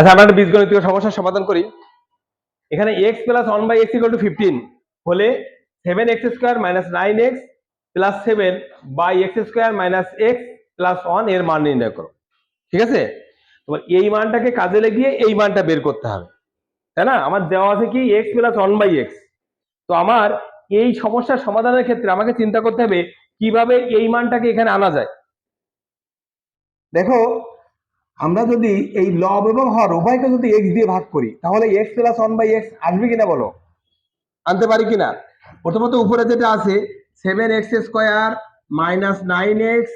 আচ্ছা আমরা একটা বীজগণিতীয় সমস্যার সমাধান করি। এখানে x plus one by x equal to fifteen হলে seven x square minus nine x plus seven by x square minus x plus ওয়ানের মান নির্ণয় করো। ঠিক আছে? তোমার এই মানটাকে কাজে লাগিয়ে এই মানটা বের করতে হবে। তাই না? আমার দেওয়া আছে কি x plus one by x তো আমার এই সমস্যার সমাধানের ক্ষেত্রে আমাকে চিন্তা করতে হবে কীভাবে এই মানটাকে এখানে আনা যায়। দেখো আমরা যদি এই লব এবং হর উভয়কে যদি এক্স দিয়ে ভাগ করি, তাহলে x plus one by x আসবে কিনা বলো? আনতে পারি কিনা? প্রথমত উপরে যেটা আছে seven x square minus nine x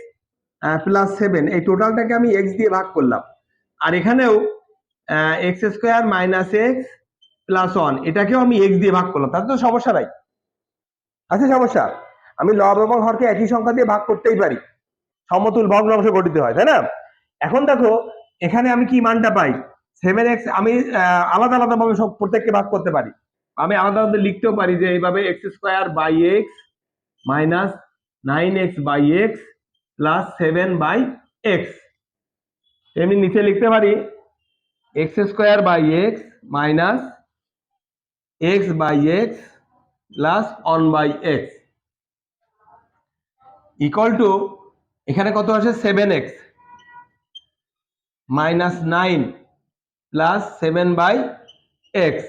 plus seven এই টোটালটাকে আমি এক্স দিয়ে ভাগ করলাম। আর এখানেও x square minus x plus one এটাকেও আমি এক্স দিয়ে ভাগ করলাম। তাতে তো সমস্যা নাই। আছে সমস্যা? আমি লব এবং হরকে একই সংখ্যা দিয়ে ভাগ করতেই পারি। সমতুল ভগ্নাংশ গঠিত হয়, তাই না? এখন দেখো, এখানে আমি কি মানটা পাই? সেভেন এক্স আমি আলাদা আলাদা ভাবে সব প্রত্যেককে ভাগ করতে পারি। আমি আলাদা আলাদা লিখতেও পারি যে এইভাবে x square by x minus nine x by x plus seven by x এমনি নিচে লিখতে পারি x square by x minus x by x plus one by x equal to এখানে কত আছে seven x minus nine plus seven by x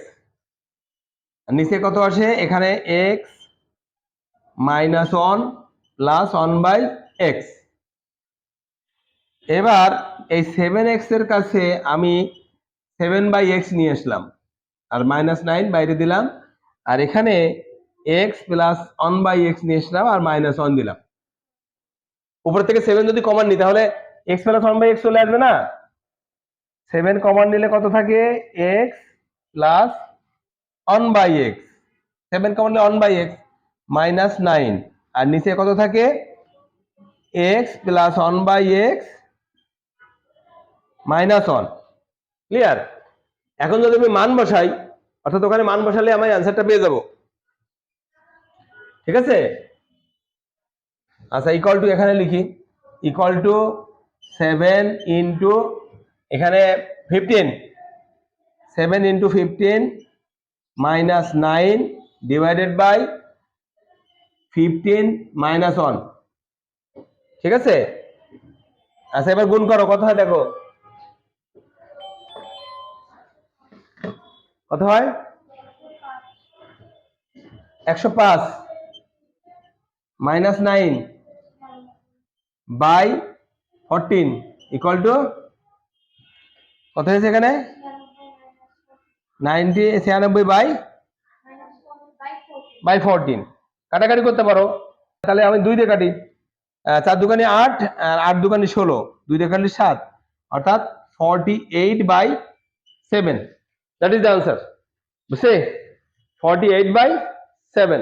নিচে কত আসে? এখানে x minus one plus one by x এবার এই সেভেন এক্সের কাছে আমি সেভেন বাই এক্স নিয়ে আসলাম। আর মাইনাস নাইন বাইরে দিলাম। আর এখানে x plus one by x নিয়ে আসলাম আর মাইনাস ওয়ান দিলাম। উপর থেকে সেভেন যদি কমান নিই, তাহলে x plus one by x চলে আসবে না? সেভেন কমান নিলে কত থাকে? X plus one by x. Seven common নিলে one by x minus nine. আর নিচে কত থাকে? X plus one by x minus one. Clear? এখন যদি আমি মান বসাই, অর্থাৎ ওখানে মান বসালে আমার অ্যান্সারটা পেয়ে যাব। ঠিক আছে? আচ্ছা ইকুয়াল টু এখানে লিখি। ইকুয়াল টু সেভেন ইন্টু এখানে fifteen seven into fifteen minus nine divided by fifteen minus one ঠিক আছে? আচ্ছা এবার গুণ করো, কত হয় দেখো? কত হয়? একশো পাঁচ minus nine by fourteen equal to কত হয়েছে এখানে? নাইনটি ছিয়ানব্বই বাই? By fourteen. কাটাকাটি করতে পারো। তাহলে আমি দুই দিয়ে কাটি। চার দোকানে আট আর আট দোকানে ষোলো। দুই দিয়ে কাটলে সাত। অর্থাৎ forty eight by seven that is the answer বুঝছে? Forty eight by seven